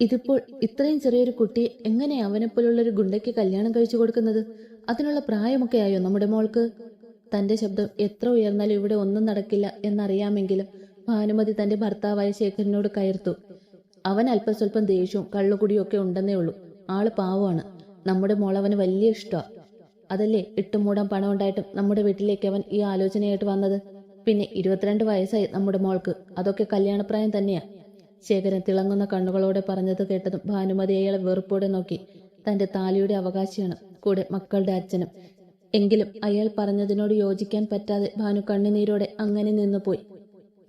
ഇതിപ്പോൾ ഇത്രയും ചെറിയൊരു കുട്ടി എങ്ങനെ അവനെപ്പോലുള്ള ഒരു ഗുണ്ടയ്ക്ക് കല്യാണം കഴിച്ചു കൊടുക്കുന്നത്? അതിനുള്ള പ്രായമൊക്കെ ആയോ നമ്മുടെ മോൾക്ക്? തന്റെ ശബ്ദം എത്ര ഉയർന്നാലും ഇവിടെ ഒന്നും നടക്കില്ല എന്നറിയാമെങ്കിലും ഭാനുമതി തന്റെ ഭർത്താവായ ശേഖരനോട് കയർത്തു. അവൻ അല്പസ്വല്പം ദേഷ്യവും കള്ളുകുടിയും ഒക്കെ ഉണ്ടെന്നേ ഉള്ളൂ. ആൾ പാവമാണ്. നമ്മുടെ മോൾ മോളവന് വലിയ ഇഷ്ടമാണ് അതല്ലേ ഇട്ടുമൂടാൻ പണം ഉണ്ടായിട്ടും നമ്മുടെ വീട്ടിലേക്ക് അവൻ ഈ ആലോചനയായിട്ട് വന്നത്? പിന്നെ ഇരുപത്തിരണ്ട് വയസ്സായി നമ്മുടെ മോൾക്ക്. അതൊക്കെ കല്യാണപ്രായം തന്നെയാ. ശേഖരൻ തിളങ്ങുന്ന കണ്ണുകളോടെ പറഞ്ഞത് കേട്ടതും ഭാനുമതി അയാളെ വെറുപ്പോടെ നോക്കി. തന്റെ താലിയുടെ അവകാശിയാണ് കൂടെ മക്കളുടെ അച്ഛനും. എങ്കിലും അയാൾ പറഞ്ഞതിനോട് യോജിക്കാൻ പറ്റാതെ ഭാനു കണ്ണുനീരോടെ അങ്ങനെ നിന്നുപോയി.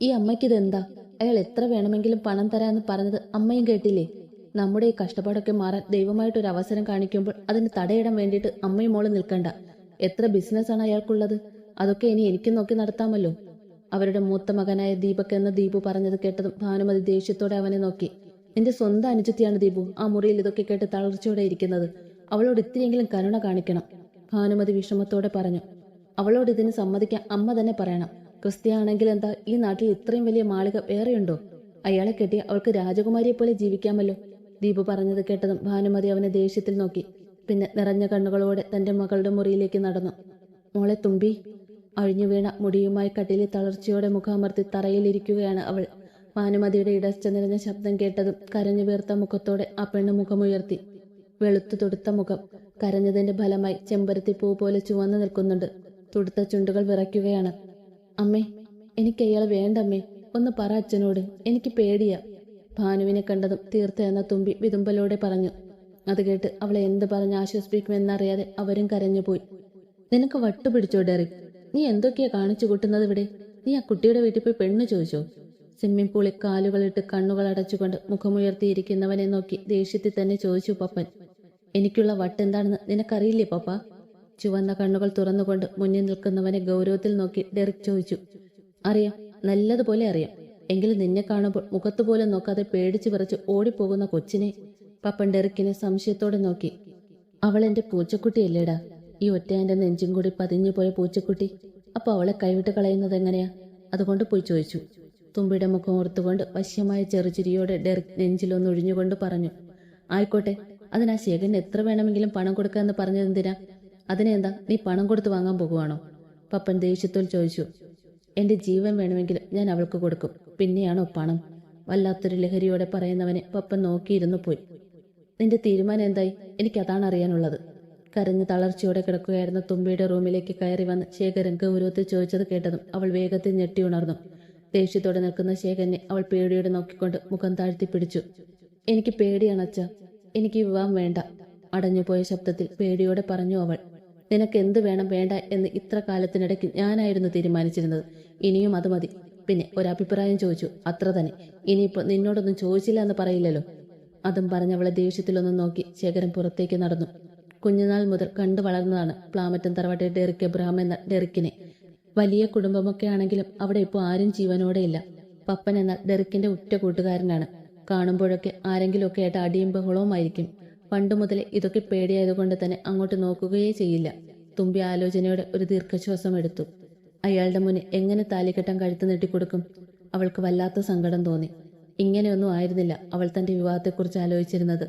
ഈ അമ്മയ്ക്കിതെന്താ? അയാൾ എത്ര വേണമെങ്കിലും പണം തരാമെന്ന് പറഞ്ഞത് അമ്മയും കേട്ടില്ലേ? നമ്മുടെ ഈ കഷ്ടപ്പാടൊക്കെ മാറാൻ ദൈവമായിട്ടൊരു അവസരം കാണിക്കുമ്പോൾ അതിന് തടയിടാൻ വേണ്ടിയിട്ട് അമ്മയും മോൾ നിൽക്കണ്ട. എത്ര ബിസിനസ്സാണ് അയാൾക്കുള്ളത്? അതൊക്കെ ഇനി എനിക്ക് നോക്കി നടത്താമല്ലോ. അവരുടെ മൂത്ത മകനായ ദീപക് എന്ന ദീപു പറഞ്ഞത് കേട്ടതും ഭാനുമതി ദേഷ്യത്തോടെ അവനെ നോക്കി. എന്റെ സ്വന്തം അനുജത്തിയാണ് ദീപു. ആ മുറിയിൽ ഇതൊക്കെ കേട്ട് തളർച്ചയോടെ ഇരിക്കുന്നത്. അവളോട് ഇത്തിരിയെങ്കിലും കരുണ കാണിക്കണം. ഭാനുമതി വിഷമത്തോടെ പറഞ്ഞു. അവളോട് ഇതിന് സമ്മതിക്കാൻ അമ്മ തന്നെ പറയണം. ക്രിസ്ത്യാണെങ്കിൽ എന്താ ഈ നാട്ടിൽ ഇത്രയും വലിയ മാളിക വേറെയുണ്ടോ? അയാളെ കെട്ടി അവൾക്ക് രാജകുമാരിയെ പോലെ ജീവിക്കാമല്ലോ. ദീപു പറഞ്ഞത് കേട്ടതും ഭാനുമതി അവനെ ദേഷ്യത്തിൽ നോക്കി. പിന്നെ നിറഞ്ഞ കണ്ണുകളോടെ തന്റെ മകളുടെ മുറിയിലേക്ക് നടന്നു. മോളെ തുമ്പി അഴിഞ്ഞു വീണ മുടിയുമായി കട്ടിലിൽ തളർച്ചയോടെ മുഖാമർത്തി തറയിലിരിക്കുകയാണ് അവൾ. ഭാനുമതിയുടെ ഇടർച്ച നിറഞ്ഞ ശബ്ദം കേട്ടതും കരഞ്ഞു വീർത്ത മുഖത്തോടെ ആ പെണ്ണ് മുഖമുയർത്തി. വെളുത്തു തുടുത്ത മുഖം. കരഞ്ഞതിന്റെ ഫലമായി ചെമ്പരത്തി പൂ പോലെ ചുവന്നു നിൽക്കുന്നുണ്ട്. തുടുത്ത ചുണ്ടുകൾ വിറയ്ക്കുകയാണ്. അമ്മേ എനിക്ക് അയാൾ വേണ്ടമ്മേ. ഒന്ന് പറ അച്ഛനോട്. എനിക്ക് പേടിയാ. ഭാനുവിനെ കണ്ടതും തീർത്ത എന്ന തുമ്പി വിതുമ്പലോടെ പറഞ്ഞു. അത് കേട്ട് അവളെ എന്ത് പറഞ്ഞ് ആശ്വസിപ്പിക്കുമെന്നറിയാതെ അവരും കരഞ്ഞുപോയി. നിനക്ക് വട്ടുപിടിച്ചോ ഡെറിക്? നീ എന്തൊക്കെയാ കാണിച്ചു കൂട്ടുന്നത് ഇവിടെ? നീ ആ കുട്ടിയുടെ വീട്ടിൽ പോയി പെണ്ണ് ചോദിച്ചോ? സ്വിമ്മിംഗ് പൂളിൽ കാലുകളിട്ട് കണ്ണുകൾ അടച്ചുകൊണ്ട് മുഖമുയർത്തിയിരിക്കുന്നവനെ നോക്കി ദേഷ്യത്തിൽ തന്നെ ചോദിച്ചു പപ്പൻ. എനിക്കുള്ള വട്ട് വട്ടെന്താണെന്ന് നിനക്കറിയില്ലേ പപ്പ? ചുവന്ന കണ്ണുകൾ തുറന്നുകൊണ്ട് മുന്നിൽ നിൽക്കുന്നവനെ ഗൗരവത്തിൽ നോക്കി ഡെറിക് ചോദിച്ചു. അറിയാം നല്ലതുപോലെ അറിയാം. എങ്കിലും നിന്നെ കാണുമ്പോൾ മുഖത്ത് പോലും നോക്കാതെ പേടിച്ചു പറിച്ച് ഓടിപ്പോകുന്ന കൊച്ചിനെ പപ്പൻ ഡെറിക്കിനെ സംശയത്തോടെ നോക്കി. അവൾ എന്റെ പൂച്ചക്കുട്ടിയല്ലേടാ. ഈ ഒറ്റയാന്റെ നെഞ്ചും കൂടി പതിഞ്ഞു പോയ പൂച്ചക്കുട്ടി അപ്പോൾ അവളെ കൈവിട്ട് കളയുന്നത് എങ്ങനെയാ? അതുകൊണ്ട് പോയി ചോദിച്ചു. തുമ്പിയുടെ മുഖം ഓർത്തുകൊണ്ട് വശ്യമായ ചെറുചിരിയോടെ ഡെറിക് നെഞ്ചിലൊന്നൊഴിഞ്ഞുകൊണ്ട് പറഞ്ഞു. ആയിക്കോട്ടെ അതിനാ ശേഖരന് എത്ര വേണമെങ്കിലും പണം കൊടുക്കാന്ന് പറഞ്ഞതെന്തിനാ അതിനെന്താ നീ പണം കൊടുത്ത് വാങ്ങാൻ പോകുവാണോ? പപ്പൻ ദേഷ്യത്തോൽ ചോദിച്ചു. എന്റെ ജീവൻ വേണമെങ്കിലും ഞാൻ അവൾക്ക് കൊടുക്കും. പിന്നെയാണോ പണം? വല്ലാത്തൊരു ലഹരിയോടെ പറയുന്നവനെ പപ്പൻ നോക്കിയിരുന്നു പോയി. നിന്റെ തീരുമാനം എന്തായി? എനിക്കതാണ് അറിയാനുള്ളത്. കരഞ്ഞ് തളർച്ചയോടെ കിടക്കുകയായിരുന്ന തുമ്പിയുടെ റൂമിലേക്ക് കയറി വന്ന് ശേഖരൻ ഗൗരവത്തിൽ ചോദിച്ചത് കേട്ടതും അവൾ വേഗത്തിൽ ഞെട്ടി ഉണർന്നു. ദേഷ്യത്തോടെ നിൽക്കുന്ന ശേഖരനെ അവൾ പേടിയോടെ നോക്കിക്കൊണ്ട് മുഖം താഴ്ത്തി പിടിച്ചു. എനിക്ക് പേടിയാണ് അച്ഛ. എനിക്ക് വിവാഹം വേണ്ട അടഞ്ഞുപോയ ശബ്ദത്തിൽ പേടിയോടെ പറഞ്ഞു അവൾ. നിനക്ക് എന്ത് വേണം വേണ്ട എന്ന് ഇത്ര കാലത്തിനിടയ്ക്ക് ഞാനായിരുന്നു തീരുമാനിച്ചിരുന്നത്. ഇനിയും അത് മതി. പിന്നെ ഒരഭിപ്രായം ചോദിച്ചു. അത്ര തന്നെ. ഇനിയിപ്പോൾ നിന്നോടൊന്നും ചോദിച്ചില്ല എന്ന് പറയില്ലല്ലോ. അതും പറഞ്ഞവളെ ദേഷ്യത്തിലൊന്നും നോക്കി ശേഖരൻ പുറത്തേക്ക് നടന്നു. കുഞ്ഞുനാൾ മുതൽ കണ്ടു വളർന്നതാണ് പ്ലാമറ്റൻ തറവാട്ടിൽ ഡെറിക് എബ്രഹാം എന്ന ഡെറിക്കിനെ. വലിയ കുടുംബമൊക്കെ ആണെങ്കിലും അവിടെ ഇപ്പോൾ ആരും ജീവനോടെയില്ല പപ്പൻ എന്ന ഡെറിക്കിന്റെ ഉറ്റ കൂട്ടുകാരനാണ്. കാണുമ്പോഴൊക്കെ ആരെങ്കിലുമൊക്കെ ആയിട്ട് അടിയും ബഹളവുമായിരിക്കും പണ്ട് മുതലേ ഇതൊക്കെ പേടിയായതുകൊണ്ട് തന്നെ അങ്ങോട്ട് നോക്കുകയേ ചെയ്യില്ല. തുമ്പി ആലോചനയോടെ ഒരു ദീർഘശ്വാസം എടുത്തു. അയാളുടെ മുന്നിൽ എങ്ങനെ താലികെട്ടാൻ കഴുത്ത് നീട്ടിക്കൊടുക്കും? അവൾക്ക് വല്ലാത്ത സങ്കടം തോന്നി. ഇങ്ങനെയൊന്നും ആയിരുന്നില്ല അവൾ തന്റെ വിവാഹത്തെക്കുറിച്ച് ആലോചിച്ചിരുന്നത്.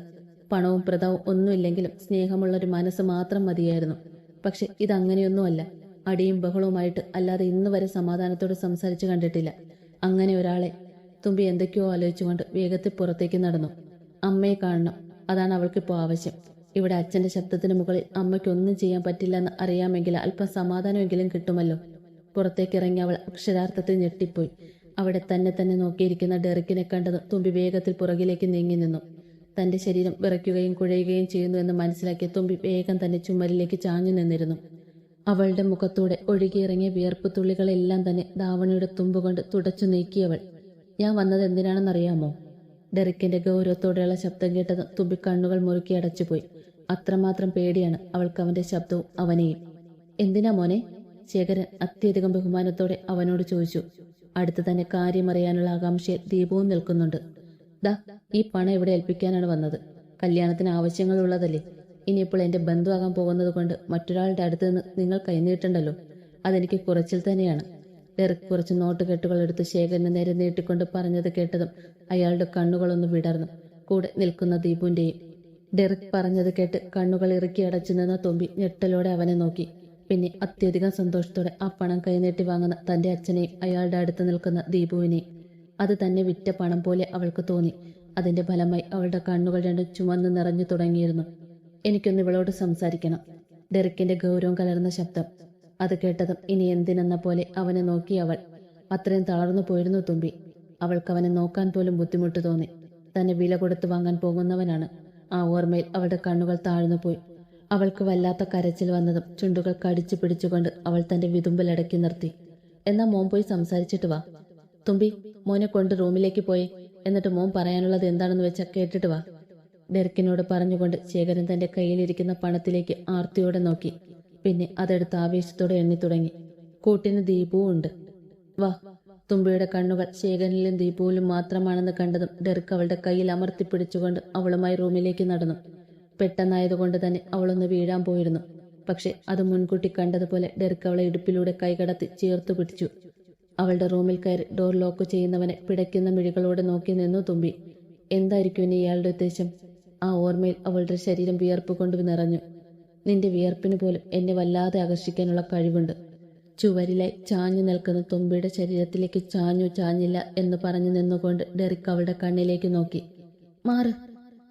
പണവും പ്രതാവും ഒന്നുമില്ലെങ്കിലും സ്നേഹമുള്ള ഒരു മനസ്സ് മാത്രം മതിയായിരുന്നു. പക്ഷെ ഇതങ്ങനെയൊന്നുമല്ല. അടിയും ബഹളവുമായിട്ട് അല്ലാതെ ഇന്ന് വരെ സമാധാനത്തോടെ സംസാരിച്ചു കണ്ടിട്ടില്ല. അങ്ങനെ ഒരാളെ തുമ്പി എന്തൊക്കെയോ ആലോചിച്ചുകൊണ്ട് വേഗത്തിൽ പുറത്തേക്ക് നടന്നു. അമ്മയെ കാണണം. അതാണ് അവൾക്കിപ്പോൾ ആവശ്യം. ഇവിടെ അച്ഛന്റെ ശബ്ദത്തിന് മുകളിൽ അമ്മയ്ക്കൊന്നും ചെയ്യാൻ പറ്റില്ലെന്ന് അറിയാമെങ്കിൽ അല്പം സമാധാനമെങ്കിലും കിട്ടുമല്ലോ. പുറത്തേക്ക് ഇറങ്ങി അവൾ അക്ഷരാർത്ഥത്തിൽ ഞെട്ടിപ്പോയി. അവിടെ തന്നെ തന്നെ നോക്കിയിരിക്കുന്ന ഡെറിക്കിനെ കണ്ടത് തുമ്പി വേഗത്തിൽ പുറകിലേക്ക് നീങ്ങി നിന്നു. തന്റെ ശരീരം വിറയ്ക്കുകയും കുഴയുകയും ചെയ്യുന്നു എന്ന് മനസ്സിലാക്കിയ തുമ്പി വേഗം തന്നെ ചുമരിലേക്ക് ചാഞ്ഞു നിന്നിരുന്നു. അവളുടെ മുഖത്തൂടെ ഒഴുകിയിറങ്ങിയ വിയർപ്പ് തുള്ളികളെല്ലാം തന്നെ ധാവണിയുടെ തുമ്പുകൊണ്ട് തുടച്ചു നീക്കിയവൾ ഞാൻ വന്നത് എന്തിനാണെന്നറിയാമോ? ഡെറിക്കിന്റെ ഗൗരവത്തോടെയുള്ള ശബ്ദം കേട്ടത് തുമ്പി കണ്ണുകൾ മുറുക്കി അടച്ചുപോയി. അത്രമാത്രം പേടിയാണ് അവൾക്ക് അവന്റെ ശബ്ദവും അവനെയും. എന്തിനാ മോനെ? ശേഖരൻ അത്യധികം ബഹുമാനത്തോടെ അവനോട് ചോദിച്ചു. അടുത്ത് തന്നെ കാര്യമറിയാനുള്ള ആകാംക്ഷയിൽ ദീപവും നിൽക്കുന്നുണ്ട്. ദാ ഈ പണം ഇവിടെ ഏൽപ്പിക്കാനാണ് വന്നത്. കല്യാണത്തിന് ആവശ്യങ്ങളുള്ളതല്ലേ? ഇനിയിപ്പോൾ എന്റെ ബന്ധുവാകാൻ പോകുന്നത് കൊണ്ട് മറ്റൊരാളുടെ അടുത്ത് നിന്ന് നിങ്ങൾ കൈനീട്ടണ്ടല്ലോ അതെനിക്ക് കുറച്ചിൽ തന്നെയാണ്. ഡെറിക് കുറച്ച് നോട്ട് കെട്ടുകൾ എടുത്ത് ശേഖരന് നേരെ നീട്ടിക്കൊണ്ട് പറഞ്ഞത് കേട്ടതും അയാളുടെ കണ്ണുകളൊന്ന് വിടർന്നു. കൂടെ നിൽക്കുന്ന ദീപുവിന്റെയും ഡെറിക് പറഞ്ഞത് കേട്ട് കണ്ണുകൾ ഇറുക്കി അടച്ചു നിന്ന തുമ്പി ഞെട്ടലോടെ അവനെ നോക്കി. പിന്നെ അത്യധികം സന്തോഷത്തോടെ ആ പണം കൈനീട്ടി വാങ്ങുന്ന തന്റെ അച്ഛനെയും അയാളുടെ അടുത്ത് നിൽക്കുന്ന ദീപുവിനെയും അത് തന്നെ വിറ്റ പണം പോലെ അവൾക്ക് തോന്നി. അതിന്റെ ഫലമായി അവളുടെ കണ്ണുകൾ രണ്ടും ചുമന്ന് നിറഞ്ഞു തുടങ്ങിയിരുന്നു. എനിക്കൊന്ന് ഇവളോട് സംസാരിക്കണം. ഡെറിക്കിന്റെ ഗൗരവം കലർന്ന ശബ്ദം. അത് കേട്ടതും ഇനി എന്തിനെന്ന പോലെ അവനെ നോക്കി അവൾ. അത്രയും തളർന്നു പോയിരുന്നു തുമ്പി. അവൾക്ക് അവനെ നോക്കാൻ പോലും ബുദ്ധിമുട്ട് തോന്നി. തന്നെ വില കൊടുത്ത് വാങ്ങാൻ പോകുന്നവനാണ്. ആ ഓർമ്മയിൽ അവളുടെ കണ്ണുകൾ താഴ്ന്നു പോയി. അവൾക്ക് വല്ലാത്ത കരച്ചിൽ വന്നതും ചുണ്ടുകൾ കടിച്ചു പിടിച്ചുകൊണ്ട് അവൾ തന്റെ വിതുമ്പലടക്കി നിർത്തി. എന്നാ മോൻ പോയി സംസാരിച്ചിട്ട് വാ. തുമ്പി മോനെ കൊണ്ട് റൂമിലേക്ക് പോയി. എന്നിട്ട് മോൻ പറയാനുള്ളത് എന്താണെന്ന് വെച്ചാൽ കേട്ടിട്ട് വാ. ഡെറിക്കിനോട് പറഞ്ഞുകൊണ്ട് ശേഖരൻ തന്റെ കയ്യിലിരിക്കുന്ന പണത്തിലേക്ക് ആർത്തിയോടെ നോക്കി. പിന്നെ അതെടുത്ത് ആവേശത്തോടെ എണ്ണി തുടങ്ങി. കൂട്ടിന് ദീപവും ഉണ്ട്. വാ. തുമ്പിയുടെ കണ്ണുകൾ ശേഖരനിലും ദീപുവിലും മാത്രമാണെന്ന് കണ്ടതും ഡെറിക്ക് അവളുടെ കയ്യിൽ അമർത്തി പിടിച്ചുകൊണ്ട് അവളുമായി റൂമിലേക്ക് നടന്നു. പെട്ടെന്നായതുകൊണ്ട് തന്നെ അവളൊന്ന് വീഴാൻ പോയിരുന്നു. പക്ഷെ അത് മുൻകൂട്ടി കണ്ടതുപോലെ ഡെറിക്ക് അവളെ ഇടുപ്പിലൂടെ കൈകടത്തി ചേർത്തു പിടിച്ചു. അവളുടെ റൂമിൽ കയറി ഡോർ ലോക്ക് ചെയ്യുന്നവനെ പിടയ്ക്കുന്ന മിഴികളോടെ നോക്കി നിന്നു തുമ്പി. എന്തായിരിക്കും ഇനി ഇയാളുടെ ഉദ്ദേശം? ആ ഓർമ്മയിൽ അവളുടെ ശരീരം വിയർപ്പ് കൊണ്ട് നിറഞ്ഞു. നിന്റെ വിയർപ്പിന് പോലും എന്നെ വല്ലാതെ ആകർഷിക്കാനുള്ള കഴിവുണ്ട്. ചുവരിലായി ചാഞ്ഞു നിൽക്കുന്ന തുമ്പിയുടെ ശരീരത്തിലേക്ക് ചാഞ്ഞു ചാഞ്ഞില്ല എന്ന് പറഞ്ഞു നിന്നുകൊണ്ട് ഡെറിക് അവളുടെ കണ്ണിലേക്ക് നോക്കി. മാറ്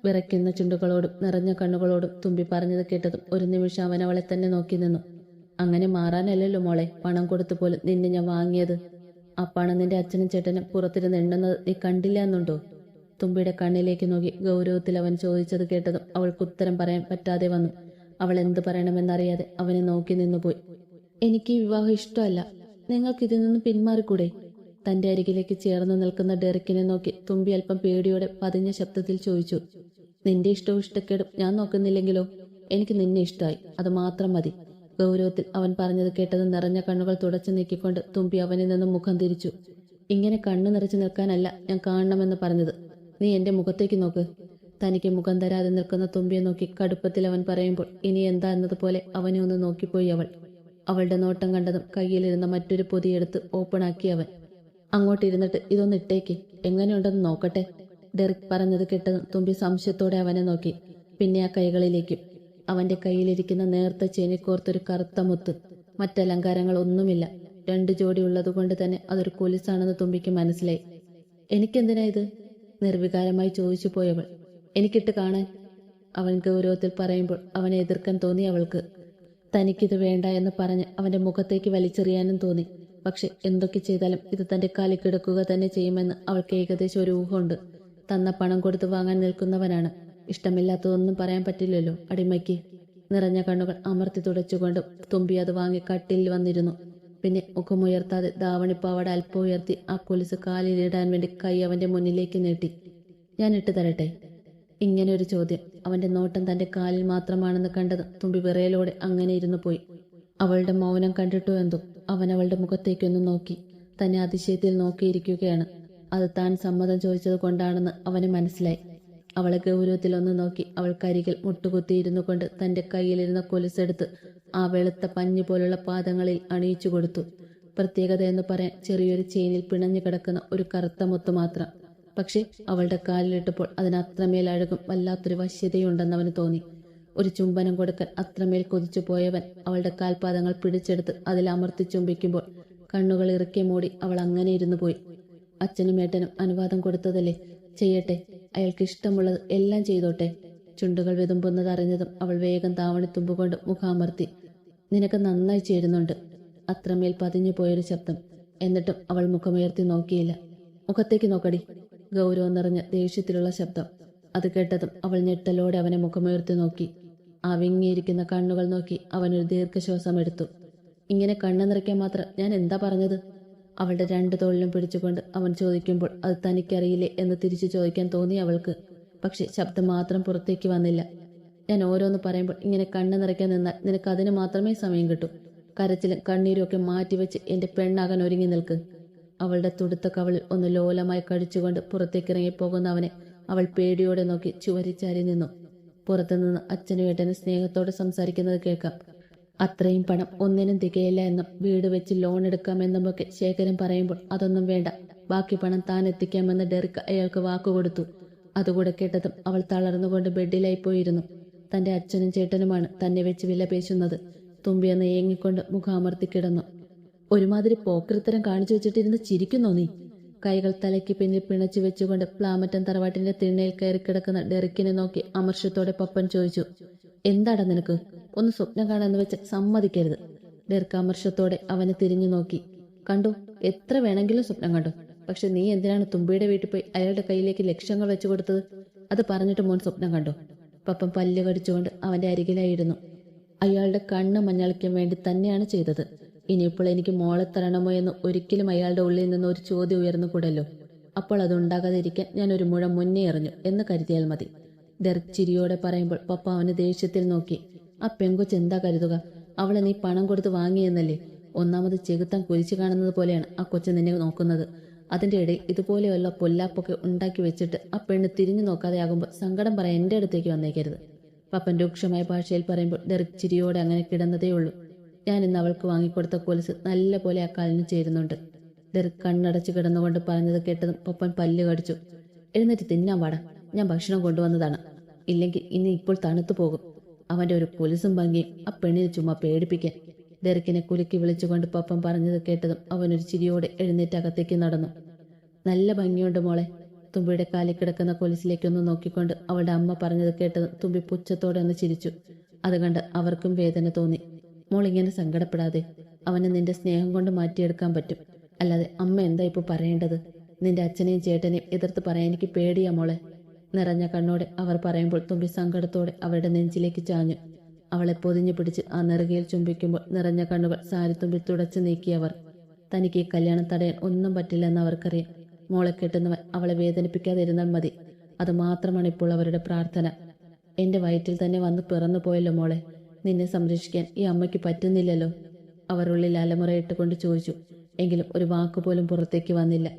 വിറയ്ക്കുന്ന ചുണ്ടുകളോടും നിറഞ്ഞ കണ്ണുകളോടും തുമ്പി പറഞ്ഞത് കേട്ടതും ഒരു നിമിഷം അവൻ അവളെ തന്നെ നോക്കി നിന്നു. അങ്ങനെ മാറാനല്ലല്ലോ മോളെ. പണം കൊടുത്തു പോലെ നിന്നെ ഞാൻ വാങ്ങിയത്. ആ പണം നിന്റെ അച്ഛനും ചേട്ടനും പുറത്തിരുന്ന് എണ്ണുന്നത് നീ കണ്ടില്ല എന്നുണ്ടോ? തുമ്പിയുടെ കണ്ണിലേക്ക് നോക്കി ഗൗരവത്തിൽ അവൻ ചോദിച്ചത് കേട്ടതും അവൾക്ക് ഉത്തരം പറയാൻ പറ്റാതെ വന്നു. അവൾ എന്ത് പറയണമെന്നറിയാതെ അവനെ നോക്കി നിന്നുപോയി. എനിക്ക് ഈ വിവാഹം ഇഷ്ടമല്ല. നിങ്ങൾക്ക് ഇതിൽ നിന്ന് പിന്മാറിക്കൂടെ? തന്റെ അരികിലേക്ക് ചേർന്ന് നിൽക്കുന്ന ഡെറിക്കിനെ നോക്കി തുമ്പി അല്പം പേടിയോടെ പതിഞ്ഞ ശബ്ദത്തിൽ ചോദിച്ചു. നിന്റെ ഇഷ്ടവും ഇഷ്ടക്കേടും ഞാൻ നോക്കുന്നില്ലെങ്കിലോ? എനിക്ക് നിന്നെ ഇഷ്ടമായി. അത് മാത്രം മതി. ഗൗരവത്തിൽ അവൻ പറഞ്ഞത് കേട്ടത് നിറഞ്ഞ കണ്ണുകൾ തുടച്ചു നീക്കിക്കൊണ്ട് തുമ്പി അവനിൽ നിന്നും മുഖം തിരിച്ചു. ഇങ്ങനെ കണ്ണു നിറച്ചു നിൽക്കാനല്ല ഞാൻ കാണണമെന്ന് പറഞ്ഞത്. നീ എന്റെ മുഖത്തേക്ക് നോക്ക്. തനിക്ക് മുഖം തരാതെ നിൽക്കുന്ന തുമ്പിയെ നോക്കി കടുപ്പത്തിൽ അവൻ പറയുമ്പോൾ ഇനി എന്താ എന്നതുപോലെ അവനെ ഒന്ന് നോക്കിപ്പോയി അവൾ. അവളുടെ നോട്ടം കണ്ടതും കയ്യിലിരുന്ന മറ്റൊരു പൊതിയെടുത്ത് ഓപ്പണാക്കി അവൻ. അങ്ങോട്ടിരുന്നിട്ട് ഇതൊന്ന് ഇട്ടേക്ക്. എങ്ങനെയുണ്ടെന്ന് നോക്കട്ടെ. ഡെറിക് പറഞ്ഞത് കിട്ടതും തുമ്പി സംശയത്തോടെ അവനെ നോക്കി. പിന്നെ ആ കൈകളിലേക്കും അവന്റെ കയ്യിലിരിക്കുന്ന നേർത്ത ചേനിക്കോർത്തൊരു കറുത്ത മുത്ത്. മറ്റലങ്കാരങ്ങൾ ഒന്നുമില്ല. രണ്ട് ജോഡി ഉള്ളതുകൊണ്ട് തന്നെ അതൊരു കൊലിസാണെന്ന് തുമ്പിക്ക് മനസ്സിലായി. എനിക്കെന്തിനാ ഇത്? നിർവികാരമായി ചോദിച്ചു പോയവൾ. എനിക്കിട്ട് കാണാൻ അവൻ ഗൗരവത്തിൽ പറയുമ്പോൾ അവനെ എതിർക്കാൻ തോന്നി അവൾക്ക്. തനിക്കിത് വേണ്ട എന്ന് പറഞ്ഞ് അവന്റെ മുഖത്തേക്ക് വലിച്ചെറിയാനും തോന്നി. പക്ഷെ എന്തൊക്കെ ചെയ്താലും ഇത് തന്റെ കാലിൽ കിടക്കുക തന്നെ ചെയ്യുമെന്ന് അവൾക്ക് ഏകദേശം ഒരു ഊഹമുണ്ട്. തന്ന പണം കൊടുത്ത് വാങ്ങാൻ നിൽക്കുന്നവനാണ്. ഇഷ്ടമില്ലാത്തതൊന്നും പറയാൻ പറ്റില്ലല്ലോ അടിമയ്ക്ക്. നിറഞ്ഞ കണ്ണുകൾ അമർത്തി തുടച്ചുകൊണ്ട് തുമ്പി അത് വാങ്ങി കട്ടിലിൽ വന്നിരുന്നു. പിന്നെ മുഖമുയർത്താതെ ദാവണിപ്പാവട അല്പം ഉയർത്തി ആ കൊലുസ് കാലിലിടാൻ വേണ്ടി കൈ അവന്റെ മുന്നിലേക്ക് നീട്ടി. ഞാൻ ഇട്ട് തരട്ടെ? ഇങ്ങനെ ഒരു ചോദ്യം അവന്റെ നോട്ടം തന്റെ കാലിൽ മാത്രമാണെന്ന് കണ്ടത് തുമ്പി വിറയലോടെ അങ്ങനെ ഇരുന്നു പോയി. അവളുടെ മൗനം കണ്ടിട്ടോ എന്തോ? അവൻ അവളുടെ മുഖത്തേക്കൊന്ന് നോക്കി. തന്നെ അതിശയത്തിൽ നോക്കിയിരിക്കുകയാണ്. അത് താൻ സമ്മതം ചോദിച്ചത് കൊണ്ടാണെന്ന് അവന് മനസ്സിലായി. അവളെ ഗൗരവത്തിൽ ഒന്ന് നോക്കി അവൾ അവൾക്കരികിൽ മുട്ടുകുത്തിയിരുന്നു കൊണ്ട് തന്റെ കയ്യിലിരുന്ന കൊലുസെടുത്ത് ആ വെളുത്ത പഞ്ഞു പോലുള്ള പാദങ്ങളിൽ അണിയിച്ചു കൊടുത്തു. പ്രത്യേകത എന്ന് പറയാൻ ചെറിയൊരു ചെയിനിൽ പിണഞ്ഞു കിടക്കുന്ന ഒരു കറുത്ത മുത്ത് മാത്രം. പക്ഷേ അവളുടെ കാലിലിട്ടപ്പോൾ അതിനത്രമേൽ അഴകും വല്ലാത്തൊരു വശ്യതയുണ്ടെന്ന് അവന് തോന്നി. ഒരു ചുംബനം കൊടുക്കാൻ അത്രമേൽ കൊതിച്ചു പോയവൻ അവളുടെ കാൽപാദങ്ങൾ പിടിച്ചെടുത്ത് അതിൽ അമർത്തി ചുംബിക്കുമ്പോൾ കണ്ണുകൾ ഇറുക്കി മൂടി അവൾ അങ്ങനെ ഇരുന്നു പോയി. അച്ഛനും ഏട്ടനും അനുവാദം കൊടുത്തതല്ലേ? ചെയ്യട്ടെ. അയാൾക്ക് ഇഷ്ടമുള്ളത് എല്ലാം ചെയ്തോട്ടെ. ചുണ്ടുകൾ വിതുമ്പുന്നത് അറിഞ്ഞതും അവൾ വേഗം താവണി തുമ്പുകൊണ്ട് മുഖാമർത്തി നിനക്ക് നന്നായി ചേരുന്നുണ്ട് അത്രമേൽ പതിഞ്ഞു പോയൊരു ശബ്ദം. എന്നിട്ടും അവൾ മുഖമുയർത്തി നോക്കിയില്ല. മുഖത്തേക്ക് നോക്കടി ഗൗരവം നിറഞ്ഞ ദേഷ്യത്തിലുള്ള ശബ്ദം. അത് കേട്ടതും അവൾ ഞെട്ടലോടെ അവനെ മുഖമുയർത്തി നോക്കി. ആ വിങ്ങിയിരിക്കുന്ന കണ്ണുകൾ നോക്കി അവനൊരു ദീർഘശ്വാസം എടുത്തു. ഇങ്ങനെ കണ്ണു നിറയ്ക്കാൻ മാത്രം ഞാൻ എന്താ പറഞ്ഞത്? അവളുടെ രണ്ടു തോളിലും പിടിച്ചുകൊണ്ട് അവൻ ചോദിക്കുമ്പോൾ അത് തനിക്കറിയില്ലേ? എന്ന് തിരിച്ചു ചോദിക്കാൻ തോന്നി അവൾക്ക്. പക്ഷെ ശബ്ദം മാത്രം പുറത്തേക്ക് വന്നില്ല. ഞാൻ ഓരോന്ന് പറയുമ്പോൾ ഇങ്ങനെ കണ്ണു നിറയ്ക്കാൻ നിന്നാൽ നിനക്ക് അതിന് മാത്രമേ സമയം കിട്ടൂ. കരച്ചിലും കണ്ണീരും ഒക്കെ മാറ്റിവെച്ച് എന്റെ പെണ്ണാകാൻ ഒരുങ്ങി നിൽക്ക്. അവളുടെ തുടുത്ത കവളിൽ ഒന്ന് ലോലമായി കടിച്ചുകൊണ്ട് പുറത്തേക്കിറങ്ങി പോകുന്ന അവനെ അവൾ പേടിയോടെ നോക്കി ചുവരിച്ചാരി നിന്നു. പുറത്തുനിന്ന് അച്ഛനും ഏട്ടനും സ്നേഹത്തോടെ സംസാരിക്കുന്നത് കേൾക്കാം. അത്രയും പണം ഒന്നിനും തികയില്ല എന്നും വീട് വെച്ച് ലോൺ എടുക്കാമെന്നുമൊക്കെ ശേഖരൻ പറയുമ്പോൾ അതൊന്നും വേണ്ട. ബാക്കി പണം താൻ എത്തിക്കാമെന്ന് ഡെറിക്ക് അയാൾക്ക് വാക്കുകൊടുത്തു. അതുകൂടെ കേട്ടതും അവൾ തളർന്നുകൊണ്ട് ബെഡിലായി പോയിരുന്നു. തന്റെ അച്ഛനും ചേട്ടനുമാണ് തന്നെ വെച്ച് വിലപേശുന്നത് തുമ്പിയെന്ന് ഏങ്ങിക്കൊണ്ട് മുഖാമർത്തി കിടന്നു. ഒരുമാതിരി പോക്കൃത്തരം കാണിച്ചു വെച്ചിട്ടിരുന്ന് ചിരിക്കുന്നോ നീ? കൈകൾ തലയ്ക്ക് പിന്നിൽ പിണച്ചു വെച്ചുകൊണ്ട് പ്ലാമറ്റൻ തറവാട്ടിന്റെ തിണ്ണയിൽ കയറി കിടക്കുന്ന ഡെറിക്കിനെ നോക്കി അമർഷത്തോടെ പപ്പൻ ചോദിച്ചു എന്താടാ നിനക്ക്? ഒന്ന് സ്വപ്നം കാണാന്ന് വെച്ച് സമ്മതിക്കരുത്. ദീർഘാമർശത്തോടെ അവനെ തിരിഞ്ഞു നോക്കി. കണ്ടു എത്ര വേണമെങ്കിലും സ്വപ്നം കണ്ടു. പക്ഷെ നീ എന്തിനാണ് തുമ്പിയുടെ വീട്ടിൽ പോയി അയാളുടെ കയ്യിലേക്ക് ലക്ഷ്യങ്ങൾ വെച്ചു കൊടുത്തത്? അത് പറഞ്ഞിട്ട് മോൻ സ്വപ്നം കണ്ടു. പപ്പം പല്ല് കടിച്ചുകൊണ്ട് അവന്റെ അരികിലായിരുന്നു. അയാളുടെ കണ്ണ് മഞ്ഞളിക്കാൻ വേണ്ടി തന്നെയാണ് ചെയ്തത്. ഇനിയിപ്പോൾ എനിക്ക് മോളെ തരണമോ എന്ന് ഒരിക്കലും അയാളുടെ ഉള്ളിൽ നിന്ന് ഒരു ചോദ്യം ഉയർന്നുകൂടല്ലോ അപ്പോൾ അത് ഉണ്ടാകാതിരിക്കാൻ ഞാൻ ഒരു മുഴ മുന്നേ എറിഞ്ഞു എന്ന് കരുതിയാൽ മതി. ദർ ചിരിയോടെ പറയുമ്പോൾ പപ്പ അവന് ദേഷ്യത്തിൽ നോക്കി. ആ പെങ്കൊച്ച് എന്താ കരുതുക? അവളെ നീ പണം കൊടുത്ത് വാങ്ങിയെന്നല്ലേ? ഒന്നാമത് ചെകുത്താൻ കുരിച്ചു കാണുന്നത് പോലെയാണ് ആ കൊച്ചു നിന്നെ നോക്കുന്നത്. അതിന്റെ ഇടയിൽ ഇതുപോലെയുള്ള പൊല്ലാപ്പൊക്കെ ഉണ്ടാക്കി വെച്ചിട്ട് ആ പെണ്ണ് തിരിഞ്ഞു നോക്കാതെ ആകുമ്പോൾ സങ്കടം പറയാൻ എന്റെ അടുത്തേക്ക് വന്നേക്കരുത്. പപ്പൻ രൂക്ഷമായ ഭാഷയിൽ പറയുമ്പോൾ ഡെറിക് ചിരിയോടെ അങ്ങനെ കിടന്നതേ ഉള്ളൂ. ഞാൻ ഇന്ന് അവൾക്ക് വാങ്ങിക്കൊടുത്ത കൊലുസ് നല്ല പോലെ ആ കാലിന് ചേരുന്നുണ്ട്. ഡെറിക് കണ്ണടച്ച് കിടന്നുകൊണ്ട് പറഞ്ഞത് കേട്ടതും പപ്പൻ പല്ല് കടിച്ചു. എഴുന്നേറ്റ് തിന്നാൻ പാടാ ഞാൻ ഭക്ഷണം കൊണ്ടുവന്നതാണ്. ഇല്ലെങ്കിൽ ഇനി ഇപ്പോൾ തണുത്തു പോകും. അവന്റെ ഒരു കൊലുസും ഭംഗിയും ആ പെണ്ണിനെ ചുമ്മാ പേടിപ്പിക്കാൻ. ഡെറിക്കിനെ കുലുക്കി വിളിച്ചുകൊണ്ട് പപ്പൻ പറഞ്ഞത് കേട്ടതും അവനൊരു ചിരിയോടെ എഴുന്നേറ്റ് അകത്തേക്ക് നടന്നു. നല്ല ഭംഗിയുണ്ട് മോളെ. തുമ്പിയുടെ കാലിൽ കിടക്കുന്ന കൊലുസിലേക്കൊന്ന് നോക്കിക്കൊണ്ട് അവളുടെ അമ്മ പറഞ്ഞത് കേട്ടതും തുമ്പി പുച്ഛത്തോടെ ഒന്ന് ചിരിച്ചു. അത് കണ്ട് അവർക്കും വേദന തോന്നി. മോൾ ഇങ്ങനെ സങ്കടപ്പെടാതെ അവനെ നിന്റെ സ്നേഹം കൊണ്ട് മാറ്റിയെടുക്കാൻ പറ്റും. അല്ലാതെ അമ്മ എന്താ ഇപ്പൊ പറയേണ്ടത്? നിന്റെ അച്ഛനെയും ചേട്ടനെയും എതിർത്ത് പറയാൻ എനിക്ക് പേടിയാ മോളെ. നിറഞ്ഞ കണ്ണോടെ അവർ പറയുമ്പോൾ തുമ്പി സങ്കടത്തോടെ അവരുടെ നെഞ്ചിലേക്ക് ചാഞ്ഞു. അവളെ പൊതിഞ്ഞു പിടിച്ച് ആ നെറുകയിൽ ചുംബിക്കുമ്പോൾ നിറഞ്ഞ കണ്ണുകൾ സാരിത്തുമ്പിൽ തുടച്ചു നീക്കിയവർ. തനിക്ക് ഈ കല്യാണം തടയാൻ ഒന്നും പറ്റില്ലെന്ന് അവർക്കറിയാം. മോളെ കെട്ടുന്നവൻ അവളെ വേദനിപ്പിക്കാതിരുന്നാൽ മതി. അത് മാത്രമാണ് ഇപ്പോൾ അവരുടെ പ്രാർത്ഥന. എന്റെ വയറ്റിൽ തന്നെ വന്ന് പിറന്നു പോയല്ലോ മോളെ. നിന്നെ സംരക്ഷിക്കാൻ ഈ അമ്മയ്ക്ക് പറ്റുന്നില്ലല്ലോ. അവർ ഉള്ളിൽ അലമുറയിട്ട് കൊണ്ട് ചോദിച്ചു. എങ്കിലും ഒരു വാക്കുപോലും പുറത്തേക്ക് വന്നില്ല.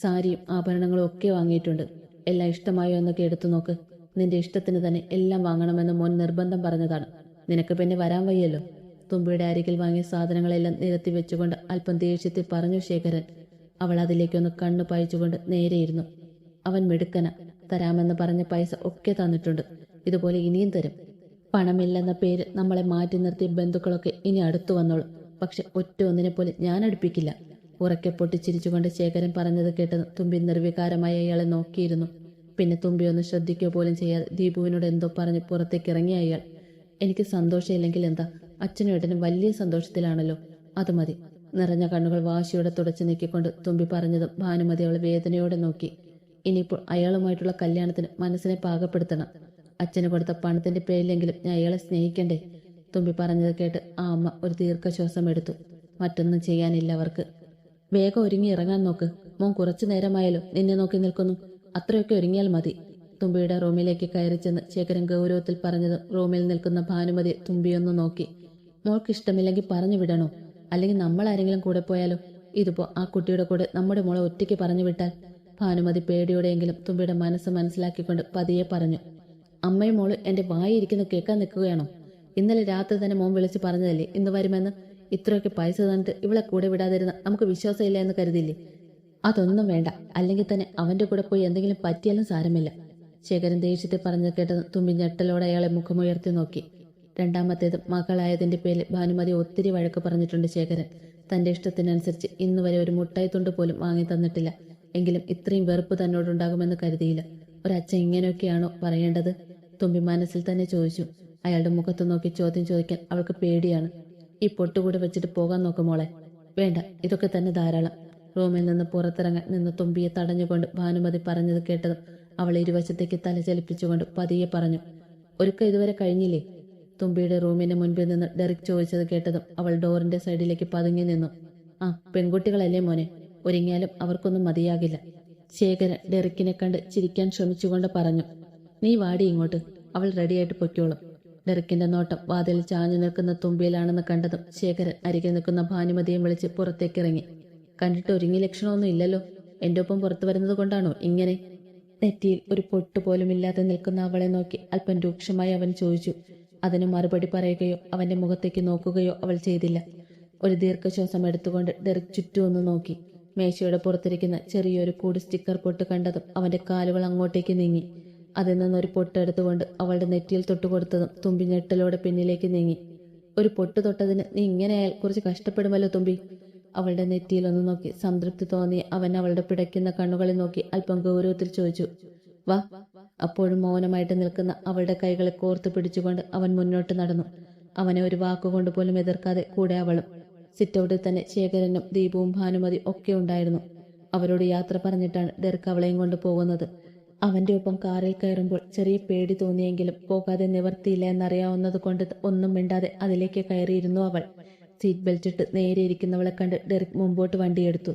സാരിയും ആഭരണങ്ങളും ഒക്കെ വാങ്ങിയിട്ടുണ്ട്. എല്ലാം ഇഷ്ടമായോ എന്നൊക്കെ എടുത്തു നോക്ക്. നിന്റെ ഇഷ്ടത്തിന് തന്നെ എല്ലാം വാങ്ങണമെന്ന് മോൻ നിർബന്ധം പറഞ്ഞതാണ്. നിനക്ക് പിന്നെ വരാൻ വയ്യല്ലോ. തുമ്പിയുടെ അരികിൽ വാങ്ങിയ സാധനങ്ങളെല്ലാം നിരത്തി വെച്ചുകൊണ്ട് അല്പം ദേഷ്യത്തിൽ പറഞ്ഞു ശേഖരൻ. അവൾ അതിലേക്കൊന്ന് കണ്ണു പായിച്ചുകൊണ്ട് നേരെയിരുന്നു അവൻ മിടുക്കന. തരാമെന്ന് പറഞ്ഞ പൈസ ഒക്കെ തന്നിട്ടുണ്ട്. ഇതുപോലെ ഇനിയും തരും. പണമില്ലെന്ന പേര് നമ്മളെ മാറ്റി നിർത്തിയ ബന്ധുക്കളൊക്കെ ഇനി അടുത്തു വന്നോളൂ. പക്ഷെ ഒറ്റ ഒന്നിനെ പോലെ ഞാൻ അടുപ്പിക്കില്ല. ഉറക്കെ പൊട്ടിച്ചിരിച്ചുകൊണ്ട് ശേഖരൻ പറഞ്ഞത് കേട്ട് തുമ്പി നിർവികാരമായി അയാളെ നോക്കിയിരുന്നു. പിന്നെ തുമ്പി ഒന്ന് ശ്രദ്ധിക്കുക പോലും ചെയ്യാതെ ദീപുവിനോട് എന്തോ പറഞ്ഞ് പുറത്തേക്ക് ഇറങ്ങിയ അയാൾ. എനിക്ക് സന്തോഷമില്ലെങ്കിൽ എന്താ? അച്ഛനും ഏട്ടനും വലിയ സന്തോഷത്തിലാണല്ലോ. അത് മതി. നിറഞ്ഞ കണ്ണുകൾ വാശിയോടെ തുടച്ചു നീക്കിക്കൊണ്ട് തുമ്പി പറഞ്ഞതും ഭാനുമതി അവൾ വേദനയോടെ നോക്കി. ഇനിയിപ്പോൾ അയാളുമായിട്ടുള്ള കല്യാണത്തിന് മനസ്സിനെ പാകപ്പെടുത്തണം. അച്ഛന് കൊടുത്ത പണത്തിന്റെ പേരിലെങ്കിലും ഞാൻ അയാളെ സ്നേഹിക്കണ്ടേ? തുമ്പി പറഞ്ഞത് കേട്ട് ആ അമ്മ ഒരു ദീർഘശ്വാസം എടുത്തു. മറ്റൊന്നും ചെയ്യാനില്ല അവർക്ക്. വേഗം ഒരുങ്ങി ഇറങ്ങാൻ നോക്ക്. മോൻ കുറച്ചു നേരമായാലോ നിന്നെ നോക്കി നിൽക്കുന്നു. അത്രയൊക്കെ ഒരുങ്ങിയാൽ മതി. തുമ്പിയുടെ റൂമിലേക്ക് കയറി ചെന്ന് ശേഖരൻ ഗൗരവത്തിൽ പറഞ്ഞത് റൂമിൽ നിൽക്കുന്ന ഭാനുമതി തുമ്പിയൊന്ന് നോക്കി. മോൾക്ക് ഇഷ്ടമില്ലെങ്കിൽ പറഞ്ഞു വിടണോ? അല്ലെങ്കിൽ നമ്മൾ ആരെങ്കിലും കൂടെ പോയാലോ? ഇതിപ്പോ ആ കുട്ടിയുടെ കൂടെ നമ്മുടെ മോളെ ഒറ്റയ്ക്ക് പറഞ്ഞു വിട്ടാൽ? ഭാനുമതി പേടിയോടെയെങ്കിലും തുമ്പിയുടെ മനസ്സ് മനസ്സിലാക്കിക്കൊണ്ട് പതിയെ പറഞ്ഞു. അമ്മയും മോൾ എന്റെ വായി വായിരിക്കുന്ന കേൾക്കാൻ നിൽക്കുകയാണോ? ഇന്നലെ രാത്രി തന്നെ മോൻ വിളിച്ച് പറഞ്ഞതല്ലേ ഇന്ന് വരുമെന്ന്? ഇത്രയൊക്കെ പൈസ തന്നിട്ട് ഇവളെ കൂടെ വിടാതിരുന്ന നമുക്ക് വിശ്വാസമില്ല എന്ന് കരുതില്ലേ അതൊന്നും വേണ്ട. അല്ലെങ്കിൽ തന്നെ അവന്റെ കൂടെ പോയി എന്തെങ്കിലും പറ്റിയാലും സാരമില്ല. ശേഖരൻ ദേഷ്യത്തിൽ പറഞ്ഞു കേട്ടത് തുമ്പി ഞെട്ടലോടെ അയാളെ മുഖമുയർത്തി നോക്കി. രണ്ടാമത്തേത് മകളായതിന്റെ പേരിൽ ഭാനുമതി ഒത്തിരി വഴക്ക് പറഞ്ഞിട്ടുണ്ട് ശേഖരൻ. തന്റെ ഇഷ്ടത്തിനനുസരിച്ച് ഇന്ന് വരെ ഒരു മുട്ടായി തുണ്ട് പോലും വാങ്ങി തന്നിട്ടില്ല. എങ്കിലും ഇത്രയും വെറുപ്പ് തന്നോടുണ്ടാകുമെന്ന് കരുതിയില്ല. ഒരച്ഛൻ ഇങ്ങനെയൊക്കെയാണോ പറയേണ്ടത്? തുമ്പി മനസ്സിൽ തന്നെ ചോദിച്ചു. അയാളുടെ മുഖത്ത് നോക്കി ചോദ്യം ചോദിക്കാൻ അവൾക്ക് പേടിയാണ്. ഈ പൊട്ടുകൂടെ വെച്ചിട്ട് പോകാൻ നോക്ക് മോളെ. വേണ്ട ഇതൊക്കെ തന്നെ ധാരാളം. റൂമിൽ നിന്ന് പുറത്തിറങ്ങാൻ നിന്ന് തുമ്പിയെ തടഞ്ഞുകൊണ്ട് ഭാനുമതി പറഞ്ഞത് കേട്ടതും അവൾ ഇരുവശത്തേക്ക് തല ചലിപ്പിച്ചുകൊണ്ട് പതിയെ പറഞ്ഞു ഒരുക്ക ഇതുവരെ കഴിഞ്ഞില്ലേ? തുമ്പിയുടെ റൂമിന് മുൻപിൽ നിന്ന് ഡെറിക് ചോദിച്ചത് കേട്ടതും അവൾ ഡോറിന്റെ സൈഡിലേക്ക് പതുങ്ങി നിന്നു ആ പെൺകുട്ടികളല്ലേ മോനെ? ഒരുങ്ങിയാലും അവർക്കൊന്നും മതിയാകില്ല. ശേഖരൻ ഡെറിക്കിനെ കണ്ട് ചിരിക്കാൻ ശ്രമിച്ചുകൊണ്ട് പറഞ്ഞു നീ വാടി ഇങ്ങോട്ട് അവൾ റെഡിയായിട്ട് പൊയ്ക്കോളും. ഡെറിക്കിന്റെ നോട്ടം വാതിൽ ചാഞ്ഞു നിൽക്കുന്ന തുമ്പിയിലാണെന്ന് കണ്ടതും ശേഖരൻ അരികെ നിൽക്കുന്ന ഭാനുമതിയും വിളിച്ച് പുറത്തേക്കിറങ്ങി. കണ്ടിട്ട് ഒരുങ്ങി ലക്ഷണമൊന്നും ഇല്ലല്ലോ. എന്റെ ഒപ്പം പുറത്തു വരുന്നത് കൊണ്ടാണോ ഇങ്ങനെ? നെറ്റിയിൽ ഒരു പൊട്ട് പോലും ഇല്ലാതെ നിൽക്കുന്ന അവളെ നോക്കി അല്പം രൂക്ഷമായി അവൻ ചോദിച്ചു. അതിന് മറുപടി പറയുകയോ അവന്റെ മുഖത്തേക്ക് നോക്കുകയോ അവൾ ചെയ്തില്ല. ഒരു ദീർഘശ്വാസം എടുത്തുകൊണ്ട് ഡെറിക് ചുറ്റും ഒന്ന് നോക്കി. മേശയുടെ പുറത്തിരിക്കുന്ന ചെറിയൊരു കൂട് സ്റ്റിക്കർ പൊട്ട് കണ്ടതും അവന്റെ കാലുകൾ അങ്ങോട്ടേക്ക് നീങ്ങി. അതിൽ നിന്നൊരു പൊട്ടെടുത്തുകൊണ്ട് അവളുടെ നെറ്റിയിൽ തൊട്ടുകൊടുത്തതും തുമ്പി ഞെട്ടലോടെ പിന്നിലേക്ക് നീങ്ങി. ഒരു പൊട്ട് തൊട്ടതിന് നീ ഇങ്ങനെയാൽ കുറച്ച് കഷ്ടപ്പെടുമല്ലോ തുമ്പി അവളുടെ നെറ്റിയിൽ ഒന്ന് നോക്കി സംതൃപ്തി തോന്നി അവൻ അവളുടെ പിടയ്ക്കുന്ന കണ്ണുകളിൽ നോക്കി അല്പം ഗൗരവത്തിൽ ചോദിച്ചു. വാ. അപ്പോഴും മൗനമായിട്ട് നിൽക്കുന്ന അവളുടെ കൈകളെ കോർത്തു പിടിച്ചുകൊണ്ട് അവൻ മുന്നോട്ട് നടന്നു. അവനെ ഒരു വാക്കുകൊണ്ട് പോലും എതിർക്കാതെ കൂടെ അവളും സിറ്റൗട്ടിൽ തന്നെ ശേഖരനും ദീപവും ഭാനുമതി ഒക്കെ ഉണ്ടായിരുന്നു. അവരോട് യാത്ര പറഞ്ഞിട്ടാണ് ദർക്കവളയും അവളെയും കൊണ്ട് പോകുന്നത്. അവന്റെ ഒപ്പം കാറിൽ കയറുമ്പോൾ ചെറിയ പേടി തോന്നിയെങ്കിലും പോകാതെ നിവർത്തിയില്ല എന്നറിയാവുന്നത് കൊണ്ട് ഒന്നും മിണ്ടാതെ അതിലേക്ക് കയറിയിരുന്നു അവൾ. സീറ്റ് ബെൽറ്റ് ഇട്ട് നേരെ ഇരിക്കുന്നവളെ കണ്ട് ഡെറിക് മുമ്പോട്ട് വണ്ടിയെടുത്തു.